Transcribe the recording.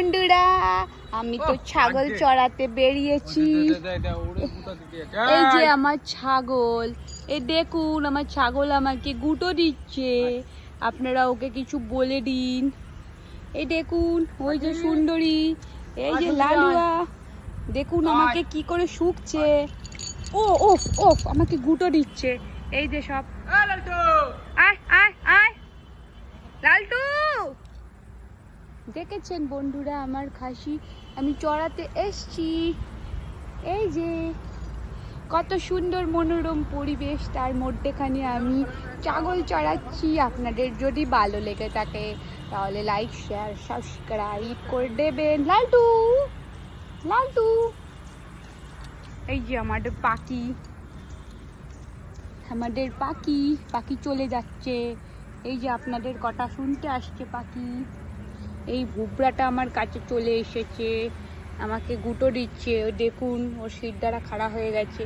বন্ধুরা আমি তো ছাগল চড়াতে বেরিয়েছি। এই যে আমার ছাগল। এই দেখুন আমার ছাগল আমাকে গুঁটো দিচ্ছে। আপনারা ওকে কিছু বলে দিন। এই দেখুন ওই যে সুন্দরী। এই যে লালুয়া। দেখুন আমাকে কি করে শুকছে। ও ওফ ওফ আমাকে গুঁটো দিচ্ছে। এই যে সব। আয় লালটু দেখেছেন বন্ধুরা আমার খাসি? আমি চড়াতে এসছি। এই যে, কত সুন্দর মনোরম পরিবেশ, তার মধ্যেখানে আমি ছাগল চড়াচ্ছি। আপনাদের যদি ভালো লেগে থাকে, তাহলে লাইক শেয়ার সাবস্ক্রাইব করে দেবেন। লালটু লালটু। এই যে আমাদের পাখি। আমাদের পাখি পাখি চলে যাচ্ছে। এই যে আপনাদের কথা শুনতে আসছে পাখি। এই ভুবড়াটা আমার কাছে চলে এসেছে। আমাকে গুঁটো দিচ্ছে। দেখুন, ওর সিট দ্বারা খাড়া হয়ে গেছে।